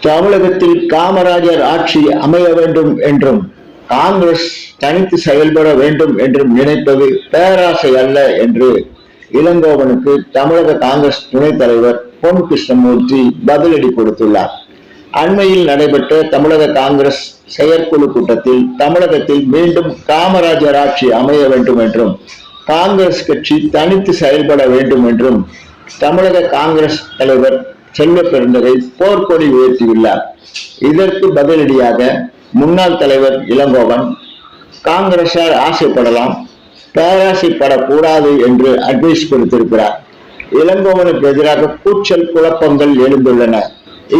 தமிழகத்தில் காமராஜர் ஆட்சி அமைய வேண்டும் என்றும் காங்கிரஸ் தனித்து செயல்பட வேண்டும் என்றும் நினைப்பது பேராசை அல்ல என்று இளங்கோவனுக்கு தமிழக காங்கிரஸ் துணைத் தலைவர் பொன் கிருஷ்ணமூர்த்தி பதிலடி கொடுத்துள்ளார். அண்மையில் நடைபெற்ற தமிழக காங்கிரஸ் செயற்குழு கூட்டத்தில் தமிழகத்தில் மீண்டும் காமராஜர் ஆட்சி அமைய வேண்டும் என்றும் காங்கிரஸ் கட்சி தனித்து செயல்பட வேண்டும் என்றும் தமிழக காங்கிரஸ் தலைவர் செல்வ பெருந்தகை போர்க்கொடி உயர்த்தியுள்ளார் இதற்கு பதிலடியாக முன்னாள் தலைவர் இளங்கோவன் காங்கிரசார் ஆசைப்படலாம் பேராசைப்படக்கூடாது என்று அட்வைஸ் கொடுத்திருக்கிறார். இளங்கோவனுக்கு எதிராக கூச்சல் குழப்பங்கள் எழுந்துள்ளன.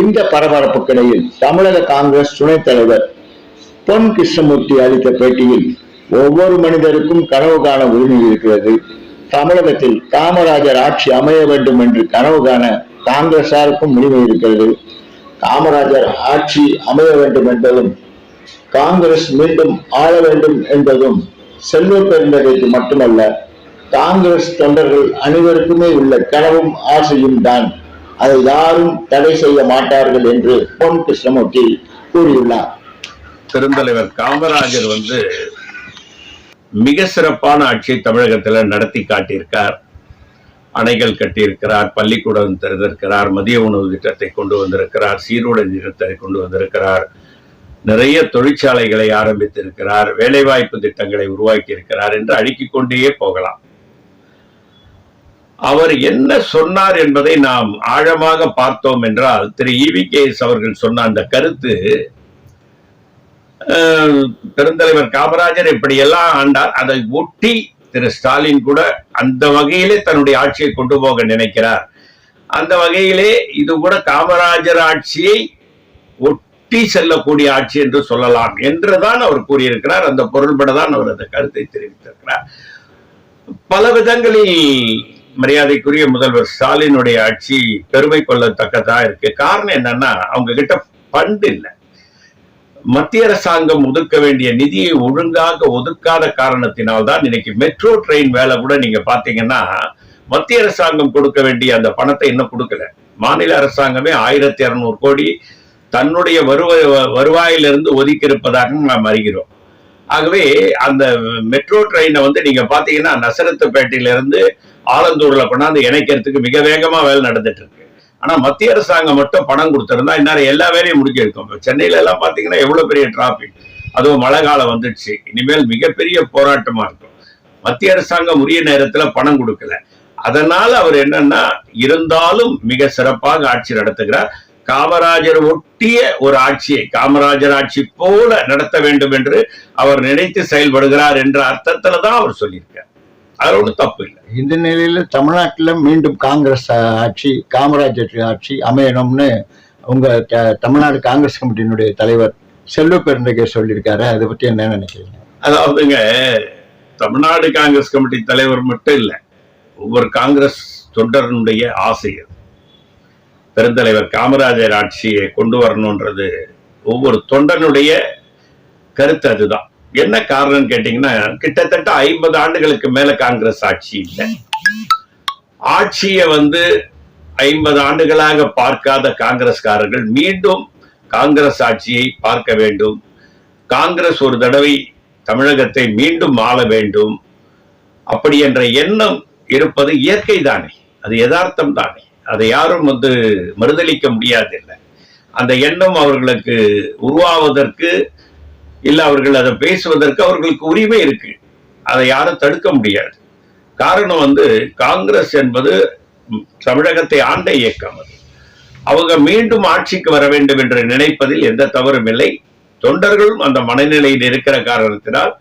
இந்த பரபரப்புக்கிடையில் தமிழக காங்கிரஸ் துணைத் தலைவர் பொன் கிருஷ்ணமூர்த்தி அளித்த பேட்டியில் ஒவ்வொரு மனிதருக்கும் கனவு காண உரிமை இருக்கிறது. தமிழகத்தில் காமராஜர் ஆட்சி அமைய வேண்டும் என்று கனவு காண காங்கிரசாருக்கும் உரிமை இருக்கிறது. காமராஜர் ஆட்சி அமைய வேண்டும் என்பதும் காங்கிரஸ் மீண்டும் ஆள வேண்டும் என்பதும் செல்வ பெருந்தகைக்கு மட்டுமல்ல காங்கிரஸ் தொண்டர்கள் அனைவருக்குமே உள்ள கனவும் ஆசையும் தான் அதை யாரும் தடை செய்ய மாட்டார்கள் என்று பொன் கிருஷ்ணமூர்த்தி கூறியுள்ளார். பெருந்தலைவர் காமராஜர் வந்து மிக சிறப்பான ஆட்சியை தமிழகத்துல நடத்தி காட்டியிருக்கார். அணைகள் கட்டியிருக்கிறார் பள்ளிக்கூடம் திறந்திருக்கிறார் மதிய உணவு திட்டத்தை கொண்டு வந்திருக்கிறார் சீருடை திட்டத்தை கொண்டு வந்திருக்கிறார். நிறைய தொழிற்சாலைகளை ஆரம்பித்திருக்கிறார் வேலைவாய்ப்பு திட்டங்களை உருவாக்கி இருக்கிறார் என்று அடுக்கிக் கொண்டே போகலாம். அவர் என்ன சொன்னார் என்பதை நாம் ஆழமாக பார்த்தோம் என்றால் திரு இவி அவர்கள் சொன்ன அந்த கருத்து பெருந்தலைவர் காமராஜர் இப்படியெல்லாம் ஆண்டார் அதை ஒட்டி திரு ஸ்டாலின் கூட அந்த வகையிலே தன்னுடைய ஆட்சியை கொண்டு போக நினைக்கிறார். அந்த வகையிலே இது கூட காமராஜர் ஆட்சியை ஒட்டி செல்லக்கூடிய ஆட்சி என்று சொல்லலாம் என்றுதான் அவர் கூறியிருக்கிறார். அந்த பொருள்பட தான் அவர் அந்த கருத்தை தெரிவித்திருக்கிறார். பல விதங்களில் மரியாதைக்குரிய முதல்வர் ஸ்டாலினுடைய ஆட்சி பெருமை கொள்ளத்தக்கதா இருக்கு. காரணம் என்னன்னா அவங்க கிட்ட பண்டு இல்லை. மத்திய அரசாங்கம் ஒதுக்க வேண்டிய நிதியை ஒழுங்காக ஒதுக்காத காரணத்தினால் தான் இன்னைக்கு மெட்ரோ ட்ரெயின் வேலை கூட நீங்க பாத்தீங்கன்னா மத்திய அரசாங்கம் கொடுக்க வேண்டிய அந்த பணத்தை இன்னும் கொடுக்கல. மாநில அரசாங்கமே ஆயிரத்தி இருநூறு கோடி தன்னுடைய வருவாய் வருவாயிலிருந்து ஒதுக்கி இருப்பதாக நாம் அறிகிறோம். ஆகவே அந்த மெட்ரோ ட்ரெயினை வந்து நீங்க பாத்தீங்கன்னா நசரத்துப்பேட்டையிலிருந்து ஆலந்தூர்ல கொண்டாந்து இணைக்கிறதுக்கு மிக வேகமா வேலை நடந்துட்டு இருக்கு. ஆனா மத்திய அரசாங்கம் மட்டும் பணம் கொடுத்திருந்தா இந்நேரம் எல்லா வேலையும் முடிஞ்சிருக்கும். சென்னையில எல்லாம் பாத்தீங்கன்னா எவ்வளவு பெரிய டிராபிக் அதுவும் மழை காலம் வந்துடுச்சு. இனிமேல் மிகப்பெரிய போராட்டமா இருக்கும். மத்திய அரசாங்கம் உரிய நேரத்துல பணம் கொடுக்கல. அதனால அவர் என்னன்னா இருந்தாலும் மிக சிறப்பாக ஆட்சி நடத்துகிறார். காமராஜர் ஒட்டிய ஒரு ஆட்சியை காமராஜர் ஆட்சி போல நடத்த வேண்டும் என்று அவர் நினைத்து செயல்படுகிறார் என்ற அர்த்தத்துல தான் அவர் சொல்லியிருக்கார். அதுல ஒன்றும் தப்பு இல்லை. இந்த நிலையில தமிழ்நாட்டில் மீண்டும் காங்கிரஸ் ஆட்சி காமராஜர் ஆட்சி அமையணும்னு உங்க த- தமிழ்நாடு காங்கிரஸ் கமிட்டியினுடைய தலைவர் செல்வ பெருந்தகை சொல்லியிருக்காரு. அதை பத்தி என்ன நினைக்கிறீங்க? அதாவதுங்க தமிழ்நாடு காங்கிரஸ் கமிட்டி தலைவர் மட்டும் இல்லை ஒவ்வொரு காங்கிரஸ் தொண்டரனுடைய ஆசை அது. பெருந்தலைவர் காமராஜர் ஆட்சியை கொண்டு வரணுன்றது ஒவ்வொரு தொண்டனுடைய கருத்து அதுதான். என்ன காரணம் கேட்டீங்கன்னா கிட்டத்தட்ட ஐம்பது ஆண்டுகளுக்கு மேல காங்கிரஸ் ஆட்சி இல்லை. ஆட்சியை வந்து ஐம்பது ஆண்டுகளாக பார்க்காத காங்கிரஸ்காரர்கள் மீண்டும் காங்கிரஸ் ஆட்சியை பார்க்க வேண்டும். காங்கிரஸ் ஒரு தடவை தமிழகத்தை மீண்டும் ஆள வேண்டும். அப்படி என்ற எண்ணம் இருப்பது இயற்கை தானே. அது யதார்த்தம் தானே. அதை யாரும் வந்து மறுதளிக்க முடியாதில்லை. அந்த எண்ணம் அவர்களுக்கு உருவாவதற்கு இல்லை அவர்கள் அதை பேசுவதற்கு அவர்களுக்கு உரிமை இருக்கு. அதை யாரும் தடுக்க முடியாது. காரணம் வந்து காங்கிரஸ் என்பது தமிழகத்தை ஆண்ட இயக்கம் அது. அவங்க மீண்டும் ஆட்சிக்கு வர வேண்டும் என்று நினைப்பதில் எந்த தவறும் இல்லை. தொண்டர்களும் அந்த மனநிலையில் இருக்கிற காரணத்தினால்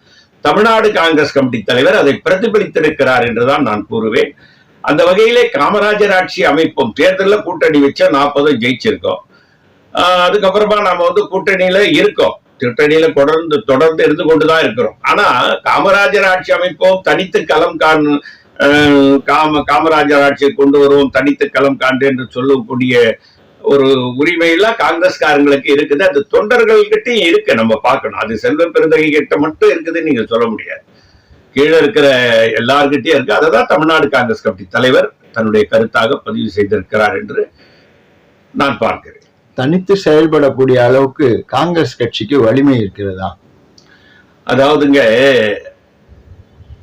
தமிழ்நாடு காங்கிரஸ் கமிட்டி தலைவர் அதை பிரதிபலித்திருக்கிறார் என்றுதான் நான் கூறுவேன். அந்த வகையிலே காமராஜர் ஆட்சி அமைப்போம். தேர்தலில் கூட்டணி வச்சா நாற்பதும் ஜெயிச்சிருக்கோம். அதுக்கப்புறமா நாம வந்து கூட்டணியில இருக்கோம். கூட்டணியில தொடர்ந்து தொடர்ந்து இருந்து கொண்டுதான் இருக்கிறோம். ஆனா காமராஜர் ஆட்சி அமைப்போம் தனித்து களம் காண் காம காமராஜர் ஆட்சியை கொண்டு வருவோம் தனித்து களம் காண்டு என்று சொல்லக்கூடிய ஒரு உரிமையெல்லாம் காங்கிரஸ்காரங்களுக்கு இருக்குது. அது தொண்டர்கள்கிட்டயும் இருக்கு நம்ம பார்க்கணும். அது செல்வ பெருந்தகை கிட்ட மட்டும் இருக்குதுன்னு நீங்க சொல்ல முடியாது. கீழே இருக்கிற எல்லார்கிட்டயும் இருக்கு. அதை தான் தமிழ்நாடு காங்கிரஸ் கமிட்டி தலைவர் தன்னுடைய கருத்தாக பதிவு செய்திருக்கிறார் என்று நான் பார்க்கிறேன். தனித்து செயல்படக்கூடிய அளவுக்கு காங்கிரஸ் கட்சிக்கு வலிமை இருக்கிறதா? அதாவதுங்க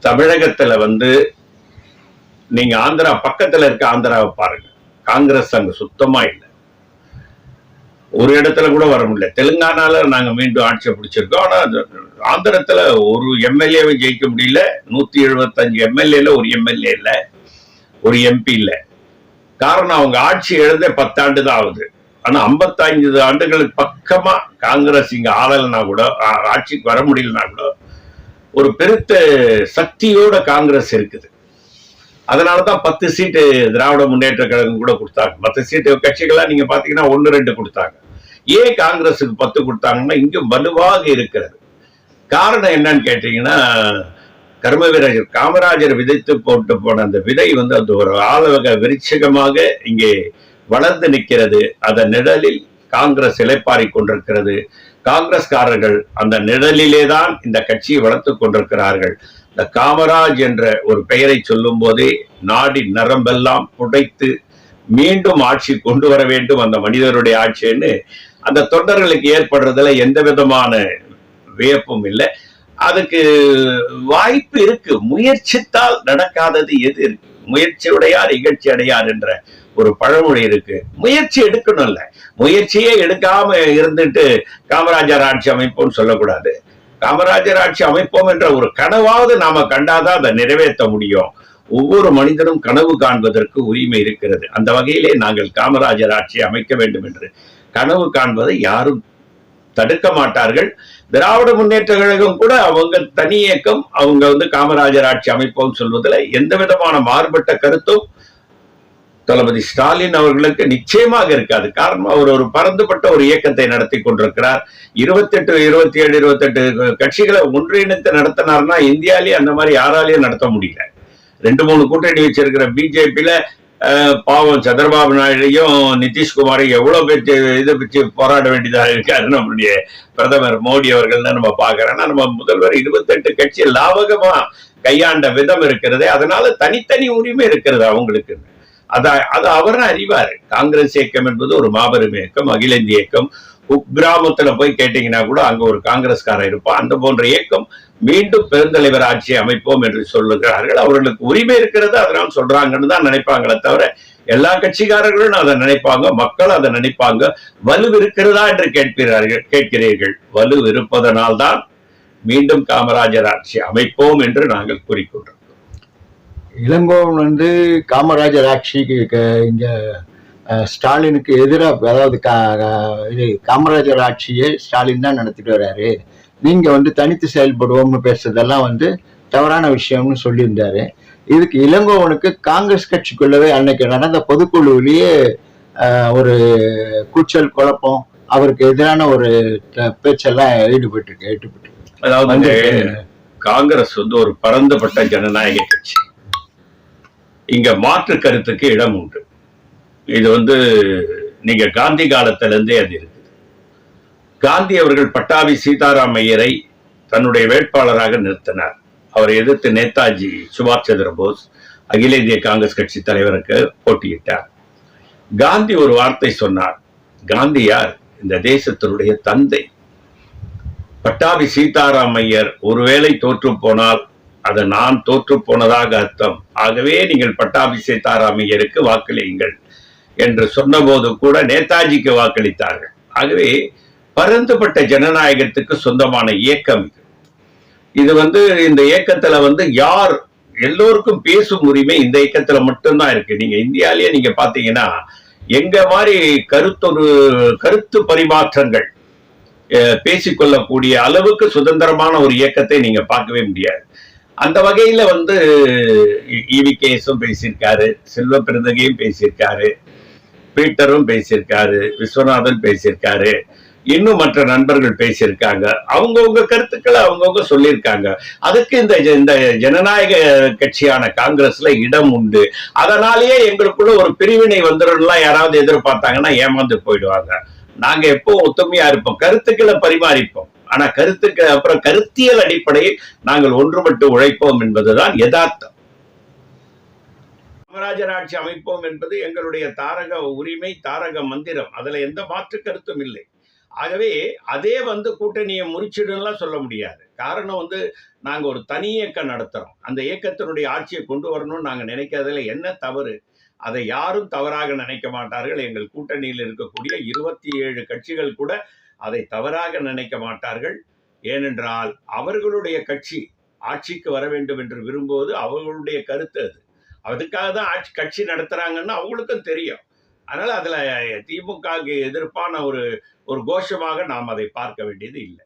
தமிழகத்துல வந்து நீங்க ஆந்திரா பக்கத்துல இருக்க ஆந்திராவை பாருங்க. காங்கிரஸ் அங்க சுத்தமா இல்லை. ஒரு இடத்துல கூட வர முடியல. தெலுங்கானால நாங்க மீண்டும் ஆட்சியை பிடிச்சிருக்கோம். ஆனா ஆந்திரத்துல ஒரு எம்எல்ஏவை ஜெயிக்க முடியல. நூத்தி எழுபத்தஞ்சு எம்எல்ஏல ஒரு எம்எல்ஏ இல்ல. ஒரு எம்பி இல்ல. காரணம் அவங்க ஆட்சி எழுத பத்தாண்டு தான் ஆகுது. ஆனா 55 ஆண்டுகளுக்கு பக்கமா காங்கிரஸ் இங்க ஆளலைனா கூட ஆட்சிக்கு வர முடியலனா கூட ஒரு பெருத்த சக்தியோட காங்கிரஸ் இருக்குது. அதனாலதான் பத்து சீட்டு திராவிட முன்னேற்ற கழகம் கூட கொடுத்தாங்க. மற்ற சீட்டு கட்சிகள்லாம் நீங்க பாத்தீங்கன்னா ஒன்னு ரெண்டு கொடுத்தாங்க. ஏன் காங்கிரஸுக்கு பத்து கொடுத்தாங்கன்னா இங்க வலுவாக இருக்கிறது. காரணம் என்னன்னு கேட்டீங்கன்னா கர்ம காமராஜர் விதைத்து போட்டு போன அந்த விதை வந்து அது ஒரு ஆளவக விருட்சகமாக இங்கே வளர்ந்து நிற்கிறது. அதன் நிழலில் காங்கிரஸ் இலைப்பாரி கொண்டிருக்கிறது. காங்கிரஸ்காரர்கள் அந்த நிழலிலே தான் இந்த கட்சியை வளர்த்துக் கொண்டிருக்கிறார்கள். இந்த காமராஜ் என்ற ஒரு பெயரை சொல்லும் போதே நாடி நரம்பெல்லாம் புடைத்து மீண்டும் ஆட்சி கொண்டு வர வேண்டும் அந்த மனிதருடைய ஆட்சின்னு அந்த தொண்டர்களுக்கு ஏற்படுறதுல எந்த விதமான வியப்பும் இல்லை. அதுக்கு வாய்ப்பு இருக்கு. முயற்சித்தால் நடக்காதது எது இருக்கு? முயற்சியுடையார் இகழ்ச்சி அடையார் என்ற ஒரு பழமொழி இருக்கு. முயற்சி எடுக்கணும்ல முயற்சியே எடுக்காம இருந்துட்டு காமராஜர் ஆட்சி அமைப்போம்னு சொல்லக்கூடாது. காமராஜர் ஆட்சி அமைப்போம் என்ற ஒரு கனவாவது நாம கண்டாதான் அதை நிறைவேற்ற முடியும். ஒவ்வொரு மனிதனும் கனவு காண்பதற்கு உரிமை இருக்கிறது. அந்த வகையிலே நாங்கள் காமராஜர் ஆட்சி அமைக்க வேண்டும் என்று கனவு காண்பதை யாரும் தடுக்க மாட்டார்கள். திராவிட முன்னேற்ற கழகம் கூட அவங்க தனி இயக்கம் அவங்க வந்து காமராஜர் ஆட்சி அமைப்போம் சொல்வதில் எந்த விதமான மாறுபட்ட கருத்தும் தளபதி ஸ்டாலின் அவர்களுக்கு நிச்சயமாக இருக்காது. காரணம் அவர் ஒரு பறந்துபட்ட ஒரு இயக்கத்தை நடத்தி கொண்டிருக்கிறார். இருபத்தெட்டு இருபத்தி ஏழு இருபத்தெட்டு கட்சிகளை ஒன்றிணைத்து நடத்தினார்னா இந்தியாலேயே அந்த மாதிரி யாராலையும் நடத்த முடியல. ரெண்டு மூணு கூட்டணி வச்சிருக்கிற பிஜேபியில பாவம் சந்திரபாபு நாயுடையும் நிதிஷ்குமாரையும் எவ்வளவு பேச்சு இதை பற்றி போராட வேண்டியதாக இருக்காரு நம்மளுடைய பிரதமர் மோடி அவர்கள் தான் நம்ம பாக்குறோம் நம்ம முதல்வர் இருபத்தெட்டு கட்சி லாபகமா கையாண்ட விதம் இருக்கிறதே. அதனால தனித்தனி உரிமை இருக்கிறது அவங்களுக்கு அது அவர் அறிவாரு. காங்கிரஸ் இயக்கம் என்பது ஒரு மாபெரும் இயக்கம் அகில இந்திய இயக்கம். குக்கிராமத்துல போய் கேட்டீங்கன்னா கூட அங்க ஒரு காங்கிரஸ்காரன் இருப்பான். அந்த போன்ற இயக்கம் மீண்டும் பெருந்தலைவர் ஆட்சியை அமைப்போம் என்று சொல்லுகிறார்கள். அவர்களுக்கு உரிமை இருக்கிறது அதனால் சொல்றாங்கன்னு தான் நினைப்பாங்களே தவிர எல்லா கட்சிக்காரர்களும் அதை நினைப்பாங்க மக்கள் அதை நினைப்பாங்க. வலு இருக்கிறதா என்று கேட்கிறார்கள் கேட்கிறீர்கள். வலு இருப்பதனால்தான் மீண்டும் காமராஜர் ஆட்சி அமைப்போம் என்று நாங்கள் கூறிக்கொண்டோம். இளங்கோவன் வந்து காமராஜர் ஆட்சிக்கு இங்க ஸ்டாலினுக்கு எதிராக அதாவது கா- இது காமராஜர் ஆட்சியை ஸ்டாலின் தான் நடத்திட்டு வர்றாரு நீங்க வந்து தனித்து செயல்படுவோம்னு பேசுறதெல்லாம் வந்து தவறான விஷயம்னு சொல்லியிருந்தாரு. இதுக்கு இளங்கோவனுக்கு காங்கிரஸ் கட்சிக்குள்ளவே அன்னைக்கு நடந்த பொதுக்குழுவிலேயே ஒரு கூச்சல் குழப்பம் அவருக்கு எதிரான ஒரு பேச்செல்லாம் ஈடுபட்டு ஈடுபட்டு அதாவது வந்து காங்கிரஸ் வந்து ஒரு பரந்துபட்ட ஜனநாயக கட்சி. இங்க மாற்று கருத்துக்கு இடம் உண்டு. இது வந்து நீங்க காந்தி காலத்திலிருந்தே அது இருக்குது. காந்தி அவர்கள் பட்டாபி சீதாராம் ஐயரை தன்னுடைய வேட்பாளராக நிறுத்தினார். அவரை எதிர்த்து நேதாஜி சுபாஷ் சந்திர போஸ் அகில இந்திய காங்கிரஸ் கட்சி தலைவருக்கு போட்டியிட்டார். காந்தி ஒரு வார்த்தை சொன்னார். காந்தியார் இந்த தேசத்தினுடைய தந்தை. பட்டாபி சீதாராம் ஐயர் ஒருவேளை தோற்று போனால் அது நான் தோற்று போனதாக அர்த்தம். ஆகவே நீங்கள் பட்டாபி சீதாராம் வாக்களியுங்கள் என்று சொன்னபோது கூட நேதாஜிக்கு வாக்களித்தார்கள். ஆகவே பரந்துபட்ட ஜனநாயகத்துக்கு சொந்தமான இயக்கம் இது. இது வந்து இந்த இயக்கத்துல வந்து யார் எல்லோருக்கும் பேசும் உரிமை இந்த இயக்கத்துல மட்டும்தான் இருக்கு. நீங்க இந்தியாலேயே நீங்க பாத்தீங்கன்னா எங்க மாதிரி கருத்தொரு கருத்து பரிமாற்றங்கள் பேசிக்கொள்ளக்கூடிய அளவுக்கு சுதந்திரமான ஒரு இயக்கத்தை நீங்க பார்க்கவே முடியாது. அந்த வகையில வந்து இவி கேஸும் பேசியிருக்காரு செல்வ பிறந்தகையும் பேசியிருக்காரு பீட்டரும் பேசியிருக்காரு விஸ்வநாதன் பேசியிருக்காரு இன்னும் மற்ற நண்பர்கள் பேசியிருக்காங்க. அவங்கவுங்க கருத்துக்களை அவங்கவுங்க சொல்லியிருக்காங்க. அதுக்கு இந்த இந்த ஜனநாயக கட்சியான காங்கிரஸ்ல இடம் உண்டு. அதனாலேயே எங்களுக்குள்ள ஒரு பிரிவினை வந்துடும்லாம் யாராவது எதிர்பார்த்தாங்கன்னா ஏமாந்து போயிடுவாங்க. நாங்க எப்பவும் ஒத்துமையா இருப்போம். கருத்துக்களை பரிமாறிப்போம். ஆனா கருத்துக்கு அப்புறம் கருத்தியல் அடிப்படையில் நாங்கள் ஒன்றுபட்டு உழைப்போம் என்பதுதான் யதார்த்தம். காமராஜர் ஆட்சி அமைப்போம் என்பது எங்களுடைய தாரக உரிமை தாரக மந்திரம். அதுல எந்த மாற்று கருத்தும் இல்லை. ஆகவே அதே வந்து கூட்டணியை முறிச்சிடும்லாம் சொல்ல முடியாது. காரணம் வந்து நாங்க ஒரு தனி இயக்கம் நடத்துறோம். அந்த இயக்கத்தினுடைய ஆட்சியை கொண்டு வரணும்னு நாங்க நினைக்கிறதுல என்ன தவறு? அதை யாரும் தவறாக நினைக்க மாட்டார்கள். எங்கள் கூட்டணியில் இருக்கக்கூடிய இருபத்தி ஏழு கட்சிகள் கூட அதை தவறாக நினைக்க மாட்டார்கள். ஏனென்றால் அவர்களுடைய கட்சி ஆட்சிக்கு வர வேண்டும் என்று விரும்புவது அவர்களுடைய கருத்து அது. அதுக்காக தான் ஆட்சி கட்சி நடத்துகிறாங்கன்னு அவங்களுக்கும் தெரியும். அதனால் அதில் திமுகவுக்கு எதிர்ப்பான ஒரு ஒரு கோஷமாக நாம் அதை பார்க்க வேண்டியது இல்லை.